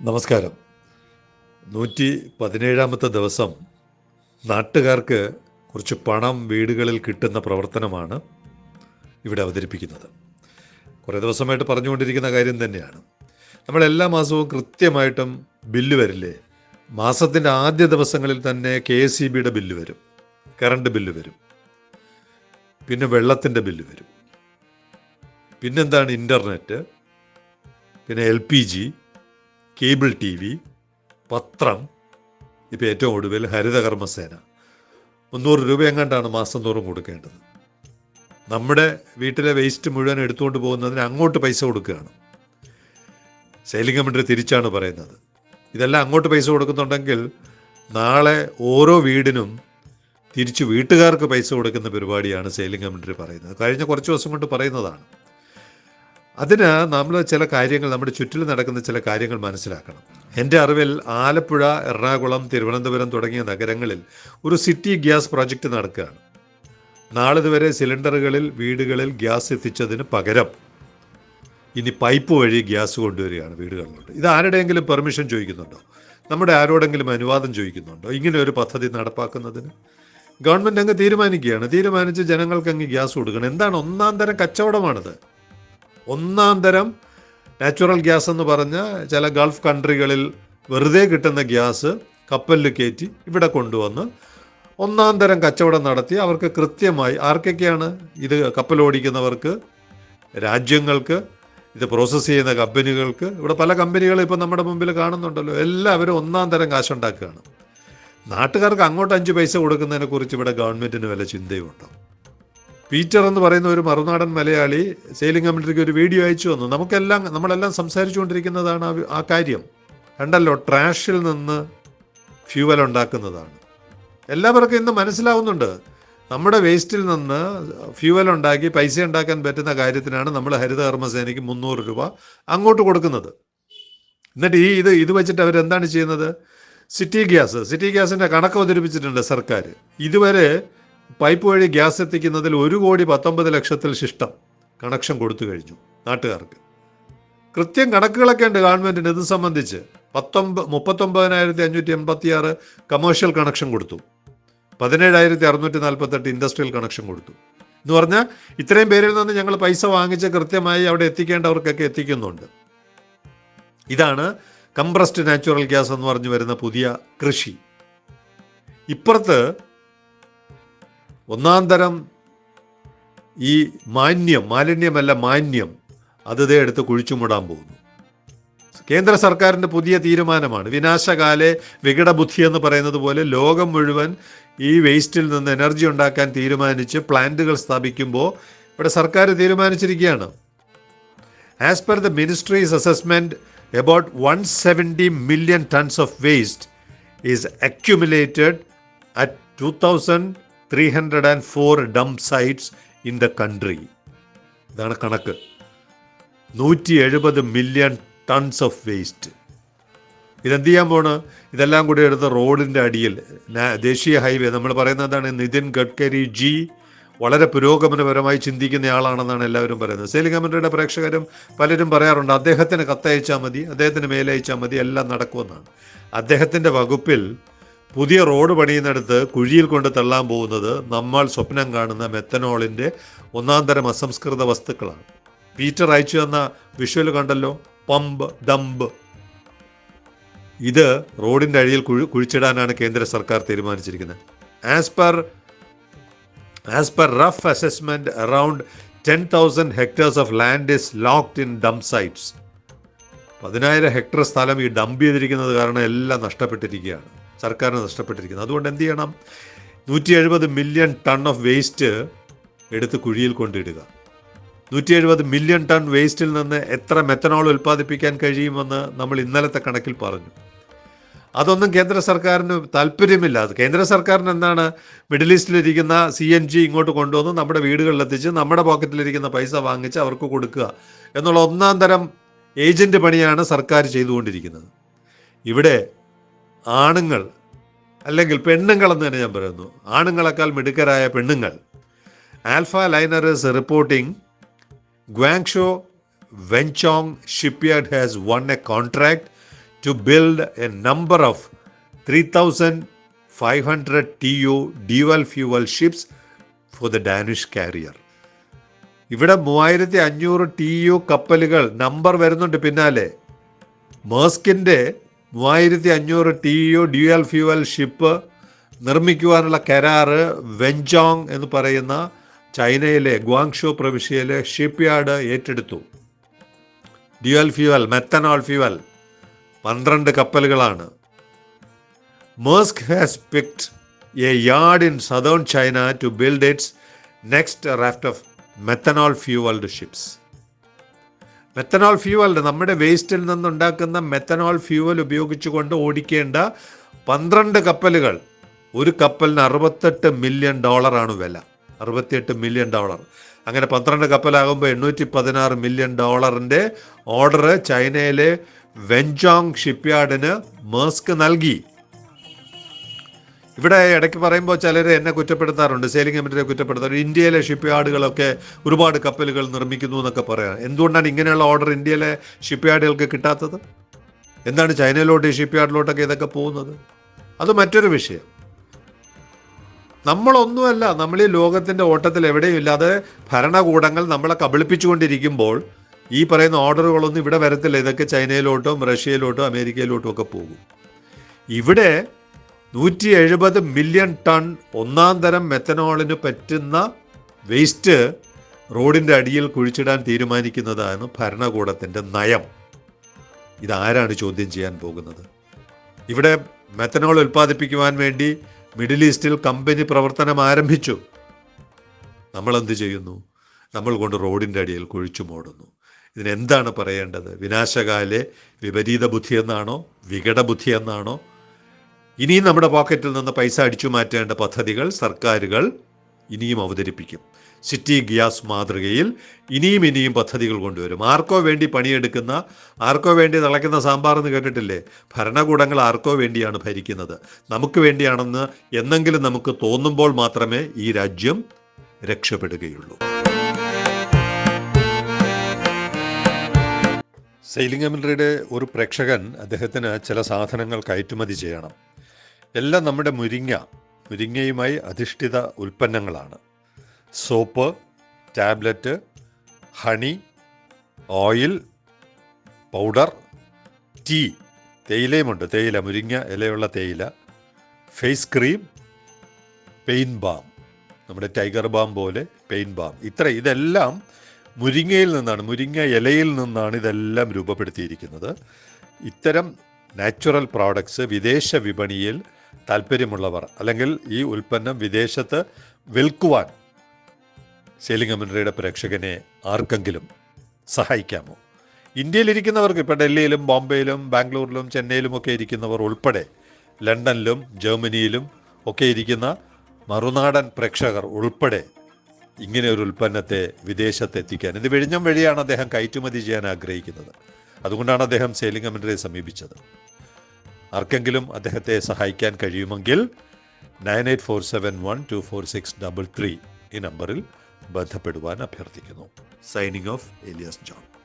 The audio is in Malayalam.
നമസ്കാരം. നൂറ്റി പതിനേഴാമത്തെ ദിവസം നാട്ടുകാർക്ക് കുറച്ച് പണം വീടുകളിൽ കിട്ടുന്ന പ്രവർത്തനമാണ് ഇവിടെ അവതരിപ്പിക്കുന്നത്. കുറേ ദിവസമായിട്ട് പറഞ്ഞുകൊണ്ടിരിക്കുന്ന കാര്യം തന്നെയാണ്. നമ്മൾ എല്ലാ മാസവും കൃത്യമായിട്ടും ബില്ല് വരില്ലേ? മാസത്തിന്റെ ആദ്യ ദിവസങ്ങളിൽ തന്നെ കെ എസ് ഇ ബിയുടെ ബില്ല് വരും. കറണ്ട് ബില്ല് വരും. പിന്നെ വെള്ളത്തിന്റെ ബില്ല് വരും. പിന്നെന്താണ് ഇന്റർനെറ്റ്? പിന്നെ L P G. Cable T V പത്രം ഇപ്പോൾ ഏറ്റവും ഒടുവിൽ ഹരിതകർമ്മസേന. മുന്നൂറ് രൂപ എങ്ങാണ്ടാണ് മാസം തോറും കൊടുക്കേണ്ടത്. നമ്മുടെ വീട്ടിലെ വേസ്റ്റ് മുഴുവൻ എടുത്തുകൊണ്ട് പോകുന്നതിന് അങ്ങോട്ട് പൈസ കൊടുക്കുകയാണ്. സെയിലിംഗ് കമൻട്രി തിരിച്ചാണ് പറയുന്നത്. ഇതെല്ലാം അങ്ങോട്ട് പൈസ കൊടുക്കുന്നുണ്ടെങ്കിൽ നാളെ ഓരോ വീടിനും തിരിച്ച് വീട്ടുകാർക്ക് പൈസ കൊടുക്കുന്ന പരിപാടിയാണ് സെയിലിംഗ് പറയുന്നത്. കഴിഞ്ഞ കുറച്ച് ദിവസം കൊണ്ട് പറയുന്നതാണ്. അതിന് നമ്മൾ ചില കാര്യങ്ങൾ നമ്മുടെ ചുറ്റിലും നടക്കുന്ന ചില കാര്യങ്ങൾ മനസ്സിലാക്കണം. എന്റെ അറിവിൽ ആലപ്പുഴ എറണാകുളം തിരുവനന്തപുരം തുടങ്ങിയ നഗരങ്ങളിൽ ഒരു സിറ്റി ഗ്യാസ് പ്രോജക്റ്റ് നടക്കുകയാണ്. നാളിതുവരെ സിലിണ്ടറുകളിൽ വീടുകളിൽ ഗ്യാസ് എത്തിച്ചതിന് പകരം ഇനി പൈപ്പ് വഴി ഗ്യാസ് കൊണ്ടുവരികയാണ് വീടുകളിലോട്ട് ഇത് ആരുടെയെങ്കിലും പെർമിഷൻ ചോദിക്കുന്നുണ്ടോ? നമ്മുടെ ആരോടെങ്കിലും അനുവാദം ചോദിക്കുന്നുണ്ടോ? ഇങ്ങനെ ഒരു പദ്ധതി നടപ്പാക്കുന്നതിന്? ഗവൺമെന്റ് അങ്ങ് തീരുമാനിക്കുകയാണ്. തീരുമാനിച്ച് ജനങ്ങൾക്ക് അങ്ങ് ഗ്യാസ് കൊടുക്കണം. എന്താണ് ഒന്നാം തരം കച്ചവടമാണിത്? ഒന്നാം തരം നാച്ചുറൽ ഗ്യാസ് എന്ന് പറഞ്ഞ ചില ഗൾഫ് കൺട്രികളിൽ വെറുതെ കിട്ടുന്ന ഗ്യാസ് കപ്പലിൽ കയറ്റി ഇവിടെ കൊണ്ടുവന്ന് ഒന്നാം തരം കച്ചവടം നടത്തി അവർക്ക് കൃത്യമായി ആർക്കൊക്കെയാണ് ഇത് കപ്പലോടിക്കുന്നവർക്ക് രാജ്യങ്ങൾക്ക് ഇത് പ്രോസസ്സ് ചെയ്യുന്ന കമ്പനികൾക്ക് ഇവിടെ പല കമ്പനികളും ഇപ്പം നമ്മുടെ മുമ്പിൽ കാണുന്നുണ്ടല്ലോ എല്ലാവരും ഒന്നാം തരം കാശുണ്ടാക്കുകയാണ്. നാട്ടുകാർക്ക് അങ്ങോട്ട് അഞ്ച് പൈസ കൊടുക്കുന്നതിനെക്കുറിച്ച് ഇവിടെ ഗവൺമെന്റിന് വല്ല ചിന്തയുണ്ടോ പീറ്റർ എന്ന് പറയുന്ന ഒരു മറുനാടൻ മലയാളി സെയിലിംഗ് കമ്പനിക്ക് ഒരു വീഡിയോ അയച്ചു വന്നു നമുക്കെല്ലാം നമ്മളെല്ലാം സംസാരിച്ചുകൊണ്ടിരിക്കുന്നതാണ് ആ ആ കാര്യം. കണ്ടല്ലോ ട്രാഷിൽ നിന്ന് ഫ്യൂവൽ ഉണ്ടാക്കുന്നതാണ്. എല്ലാവർക്കും ഇന്ന് മനസ്സിലാവുന്നുണ്ട്. നമ്മുടെ വേസ്റ്റിൽ നിന്ന് ഫ്യൂവൽ ഉണ്ടാക്കി പൈസ ഉണ്ടാക്കാൻ പറ്റുന്ന കാര്യത്തിനാണ് നമ്മൾ ഹരിതകർമ്മസേനയ്ക്ക് മുന്നൂറ് രൂപ അങ്ങോട്ട് കൊടുക്കുന്നത്. എന്നിട്ട് ഈ ഇത് ഇത് വെച്ചിട്ട് അവരെന്താണ് ചെയ്യുന്നത്? സിറ്റി ഗ്യാസ് സിറ്റി ഗ്യാസിന്റെ കണക്ക് അവതരിപ്പിച്ചിട്ടുണ്ട് സർക്കാർ ഇതുവരെ പൈപ്പ് വഴി ഗ്യാസ് എത്തിക്കുന്നതിൽ ഒരു കോടി പത്തൊമ്പത് ലക്ഷത്തിൽ ശിഷ്ടം. കണക്ഷൻ കൊടുത്തു കഴിഞ്ഞു നാട്ടുകാർക്ക്. കൃത്യം കണക്കുകളൊക്കെ ഉണ്ട് ഗവൺമെന്റിന്. ഇത് സംബന്ധിച്ച് പത്തൊമ്പത് മുപ്പത്തൊമ്പതിനായിരത്തി അഞ്ഞൂറ്റി എൺപത്തി ആറ് കമേഴ്ഷ്യൽ കണക്ഷൻ കൊടുത്തു. പതിനേഴായിരത്തി അറുന്നൂറ്റി നാൽപ്പത്തെട്ട് ഇൻഡസ്ട്രിയൽ കണക്ഷൻ കൊടുത്തു. എന്ന് പറഞ്ഞാൽ ഇത്രയും പേരിൽ നിന്ന് ഞങ്ങൾ പൈസ വാങ്ങിച്ച് കൃത്യമായി അവിടെ എത്തിക്കേണ്ടവർക്കൊക്കെ എത്തിക്കുന്നുണ്ട്. ഇതാണ് കംപ്രസ്ഡ് നാച്ചുറൽ ഗ്യാസ് എന്ന് പറഞ്ഞു വരുന്ന പുതിയ കൃഷി. ഇപ്പുറത്ത് ഒന്നാം തരം ഈ മാന്യം മാലിന്യമല്ല മാന്യം അത് ഇതേ എടുത്ത് കുഴിച്ചുമൂടാൻ പോകുന്നു. കേന്ദ്ര സർക്കാരിന്റെ പുതിയ തീരുമാനമാണ്. വിനാശകാലെ വികടബുദ്ധി എന്ന് പറയുന്നത് പോലെ ലോകം മുഴുവൻ ഈ വേസ്റ്റിൽ നിന്ന് എനർജി ഉണ്ടാക്കാൻ തീരുമാനിച്ച് പ്ലാന്റുകൾ സ്ഥാപിക്കുമ്പോൾ ഇവിടെ സർക്കാർ തീരുമാനിച്ചിരിക്കുകയാണ്. As per the ministry's assessment seventy million tons of waste is accumulated at two thousand three hundred and four dump sites in the country ഇതാണ് കണക്ക്. നൂറ്റി എഴുപത് മില്യൺ ടൺസ് ഓഫ് വേസ്റ്റ് ഇതെന്ത് ചെയ്യാൻ പോണ്? ഇതെല്ലാം കൂടി എടുത്ത് റോഡിന്റെ അടിയിൽ ദേശീയ ഹൈവേ നമ്മൾ പറയുന്നത് എന്താണ്? നിതിൻ ഗഡ്കരി ജി വളരെ പുരോഗമനപരമായി ചിന്തിക്കുന്ന ആളാണെന്നാണ് എല്ലാവരും പറയുന്നത്. സേലിംഗ് കമൻട്രിയുടെ പ്രേക്ഷകരും പലരും പറയാറുണ്ട് അദ്ദേഹത്തിന് കത്തയച്ചാൽ മതി അദ്ദേഹത്തിന് മേലയച്ചാൽ മതി എല്ലാം നടക്കുമെന്നാണ്. അദ്ദേഹത്തിന്റെ വകുപ്പിൽ പുതിയ റോഡ് പണിയുന്നിടത്ത് കുഴിയിൽ കൊണ്ട് തള്ളാൻ പോകുന്നത് നമ്മൾ സ്വപ്നം കാണുന്ന മെത്തനോളിന്റെ ഒന്നാം തരം അസംസ്കൃത വസ്തുക്കളാണ്. പീറ്റർ അയച്ചു തന്ന വിഷ്വൽ കണ്ടല്ലോ? പമ്പ് ഡംബ് ഇത് റോഡിന്റെ അഴിയിൽ കുഴി കുഴിച്ചിടാനാണ് കേന്ദ്ര സർക്കാർ തീരുമാനിച്ചിരിക്കുന്നത്. As per as per rough assessment around ten thousand hectares of land is locked in dump sites പതിനായിരം ഹെക്ടർ സ്ഥലം ഈ ഡംപ് ചെയ്തിരിക്കുന്നത് കാരണം എല്ലാം നഷ്ടപ്പെട്ടിരിക്കുകയാണ്. സർക്കാരിന് നഷ്ടപ്പെട്ടിരിക്കുന്നത് അതുകൊണ്ട് എന്ത് ചെയ്യണം? നൂറ്റി എഴുപത് മില്യൺ ടൺ ഓഫ് വേസ്റ്റ് എടുത്ത് കുഴിയിൽ കൊണ്ടിടുക. നൂറ്റി എഴുപത് മില്യൺ ടൺ വേസ്റ്റിൽ നിന്ന് എത്ര മെത്തനോൾ ഉൽപ്പാദിപ്പിക്കാൻ കഴിയുമെന്ന് നമ്മൾ ഇന്നലത്തെ കണക്കിൽ പറഞ്ഞു. അതൊന്നും കേന്ദ്ര സർക്കാരിന് താല്പര്യമില്ല. അത് കേന്ദ്ര സർക്കാരിന് എന്താണ്? മിഡിൽ ഈസ്റ്റിലിരിക്കുന്ന സി എൻ ജി ഇങ്ങോട്ട് കൊണ്ടുവന്ന് നമ്മുടെ വീടുകളിലെത്തിച്ച് നമ്മുടെ പോക്കറ്റിലിരിക്കുന്ന പൈസ വാങ്ങിച്ച് അവർക്ക് കൊടുക്കുക എന്നുള്ള ഒന്നാം തരം ഏജന്റ് പണിയാണ് സർക്കാർ ചെയ്തുകൊണ്ടിരിക്കുന്നത്. ഇവിടെ ആണുങ്ങൾ അല്ലെങ്കിൽ പെണ്ണുങ്ങൾ എന്ന് തന്നെ ഞാൻ പറയുന്നു. ആണുങ്ങളെക്കാൾ മിടുക്കരായ പെണ്ണുങ്ങൾ. Alphaliner is reporting won a contract to won a contract to build a number of 3,500 TU dual fuel ships for the Danish carrier. ഇവിടെ മൂവായിരത്തി അഞ്ഞൂറ് ടി യു കപ്പലുകൾ നമ്പർ വരുന്നുണ്ട് പിന്നാലെ. മേസ്കിന്റെ മൂവായിരത്തി അഞ്ഞൂറ് T U dual fuel ship നിർമ്മിക്കുവാനുള്ള കരാറ് വെഞ്ചോങ് എന്ന് പറയുന്ന ചൈനയിലെ ഗ്വാങ്ഷോ പ്രവിശ്യയിലെ ഷിപ്പ് യാർഡ് ഏറ്റെടുത്തു. ഡ്യുവൽ ഫ്യൂവൽ മെത്തനോൾ ഫ്യൂവൽ പന്ത്രണ്ട് കപ്പലുകളാണ്. Maersk has picked a yard in southern China to build its next raft of methanol fuelled ships methanol fuel നമ്മുടെ വേസ്റ്റിൽ നിന്നുണ്ടാക്കുന്ന മെത്തനോൾ ഫ്യൂവൽ ഉപയോഗിച്ചുകൊണ്ട് ഓടിക്കേണ്ട പന്ത്രണ്ട് കപ്പലുകൾ. ഒരു കപ്പലിന് അറുപത്തെട്ട് മില്യൺ ഡോളറാണ് വില. അറുപത്തിയെട്ട് മില്യൺ ഡോളർ അങ്ങനെ പന്ത്രണ്ട് കപ്പലാകുമ്പോൾ എണ്ണൂറ്റി പതിനാറ് മില്യൺ ഡോളറിന്റെ ഓർഡർ ചൈനയിലെ വെഞ്ചോങ് ഷിപ്പ്യാർഡിന് മേസ്ക് നൽകി. ഇവിടെ ഇടയ്ക്ക് പറയുമ്പോൾ ചിലർ എന്നെ കുറ്റപ്പെടുത്താറുണ്ട് സെയിലിംഗ് കമ്പനിയെ കുറ്റപ്പെടുത്താറുണ്ട്. ഇന്ത്യയിലെ ഷിപ്പ് യാർഡുകളൊക്കെ ഒരുപാട് കപ്പലുകൾ നിർമ്മിക്കുന്നു എന്നൊക്കെ പറയാം. എന്തുകൊണ്ടാണ് ഇങ്ങനെയുള്ള ഓർഡർ ഇന്ത്യയിലെ ഷിപ്പ് യാർഡുകൾക്ക് കിട്ടാത്തത്? എന്താണ് ചൈനയിലോട്ട് ഷിപ്പ് യാർഡിലോട്ടൊക്കെ ഇതൊക്കെ പോകുന്നത്? അത് മറ്റൊരു വിഷയം. നമ്മളൊന്നുമല്ല നമ്മൾ ഈ ലോകത്തിന്റെ ഓട്ടത്തിൽ എവിടെയും ഇല്ലാതെ ഭരണകൂടങ്ങൾ നമ്മളെ കബളിപ്പിച്ചുകൊണ്ടിരിക്കുമ്പോൾ ഈ പറയുന്ന ഓർഡറുകളൊന്നും ഇവിടെ വരത്തില്ല. ഇതൊക്കെ ചൈനയിലോട്ടും റഷ്യയിലോട്ടും അമേരിക്കയിലോട്ടും ഒക്കെ പോകും. ഇവിടെ നൂറ്റി എഴുപത് മില്യൺ ടൺ ഒന്നാം തരം മെത്തനോളിന് പറ്റുന്ന വേസ്റ്റ് റോഡിന്റെ അടിയിൽ കുഴിച്ചിടാൻ തീരുമാനിക്കുന്നതാണ് ഭരണകൂടത്തിന്റെ നയം. ഇതാരാണ് ചോദ്യം ചെയ്യാൻ പോകുന്നത്? ഇവിടെ മെത്തനോൾ ഉൽപ്പാദിപ്പിക്കുവാൻ വേണ്ടി മിഡിൽ ഈസ്റ്റിൽ കമ്പനി പ്രവർത്തനം ആരംഭിച്ചു. നമ്മളെന്ത് ചെയ്യുന്നു? നമ്മൾ കൊണ്ട് റോഡിന്റെ അടിയിൽ കുഴിച്ചു മൂടുന്നു. ഇതിനെന്താണ് പറയേണ്ടത്? വിനാശകാലെ വിപരീത ബുദ്ധി എന്നാണോ? വികട എന്നാണോ? ഇനിയും നമ്മുടെ പോക്കറ്റിൽ നിന്ന് പൈസ അടിച്ചു മാറ്റേണ്ട പദ്ധതികൾ സർക്കാരുകൾ ഇനിയും അവതരിപ്പിക്കും. സിറ്റി ഗ്യാസ് മാതൃകയിൽ ഇനിയും ഇനിയും പദ്ധതികൾ കൊണ്ടുവരും. ആർക്കോ വേണ്ടി പണിയെടുക്കുന്ന ആർക്കോ വേണ്ടി തിളയ്ക്കുന്ന സാമ്പാർ എന്ന് കേട്ടിട്ടില്ലേ? ഭരണകൂടങ്ങൾ ആർക്കോ വേണ്ടിയാണ് ഭരിക്കുന്നത്? നമുക്ക് വേണ്ടിയാണെന്ന് എന്നെങ്കിലും നമുക്ക് തോന്നുമ്പോൾ മാത്രമേ ഈ രാജ്യം രക്ഷപ്പെടുകയുള്ളൂ. സെയിലിംഗ് കമ്മിറ്ററിയുടെ ഒരു പ്രേക്ഷകൻ അദ്ദേഹത്തിന് ചില സാധനങ്ങൾ കയറ്റുമതി ചെയ്യണം. എല്ലാം നമ്മുടെ മുരിങ്ങ മുരിങ്ങയുമായി അധിഷ്ഠിത ഉൽപ്പന്നങ്ങളാണ്. Soap tablet honey oil powder tea തേയിലയുമുണ്ട് തേയില മുരിങ്ങ ഇലയുള്ള തേയില ഫേസ് ക്രീം പെയിൻ ബാം. നമ്മുടെ ടൈഗർ ബാം പോലെ പെയിൻ ബാം. ഇത്ര ഇതെല്ലാം മുരിങ്ങയിൽ നിന്നാണ് മുരിങ്ങ ഇലയിൽ നിന്നാണ് ഇതെല്ലാം രൂപപ്പെടുത്തിയിരിക്കുന്നത്. ഇത്തരം നാച്ചുറൽ പ്രോഡക്ട്സ് വിദേശ വിപണിയിൽ താല്പര്യമുള്ളവർ അല്ലെങ്കിൽ ഈ ഉൽപ്പന്നം വിദേശത്ത് വിൽക്കുവാൻ കമ്മിറ്ററിയുടെ പ്രേക്ഷകനെ ആർക്കെങ്കിലും സഹായിക്കാമോ? ഇന്ത്യയിലിരിക്കുന്നവർക്ക് ഇപ്പോൾ ഡൽഹിയിലും ബോംബെയിലും ബാംഗ്ലൂരിലും ചെന്നൈയിലും ഒക്കെ ഇരിക്കുന്നവർ ഉൾപ്പെടെ ലണ്ടനിലും ജർമ്മനിയിലും ഒക്കെ ഇരിക്കുന്ന മറുനാടൻ പ്രേക്ഷകർ ഉൾപ്പെടെ ഇങ്ങനെ ഒരു ഉൽപ്പന്നത്തെ വിദേശത്ത് എത്തിക്കാൻ. ഇത് വെഴിഞ്ഞം വഴിയാണ് അദ്ദേഹം കയറ്റുമതി ചെയ്യാൻ ആഗ്രഹിക്കുന്നത്. അതുകൊണ്ടാണ് അദ്ദേഹം കമ്മിറ്ററിയെ സമീപിച്ചത്. ആർക്കെങ്കിലും അദ്ദേഹത്തെ സഹായിക്കാൻ കഴിയുമെങ്കിൽ nine eight four seven one two four six double three ഈ നമ്പറിൽ ബന്ധപ്പെടുവാൻ അഭ്യർത്ഥിക്കുന്നു. Signing off Elias John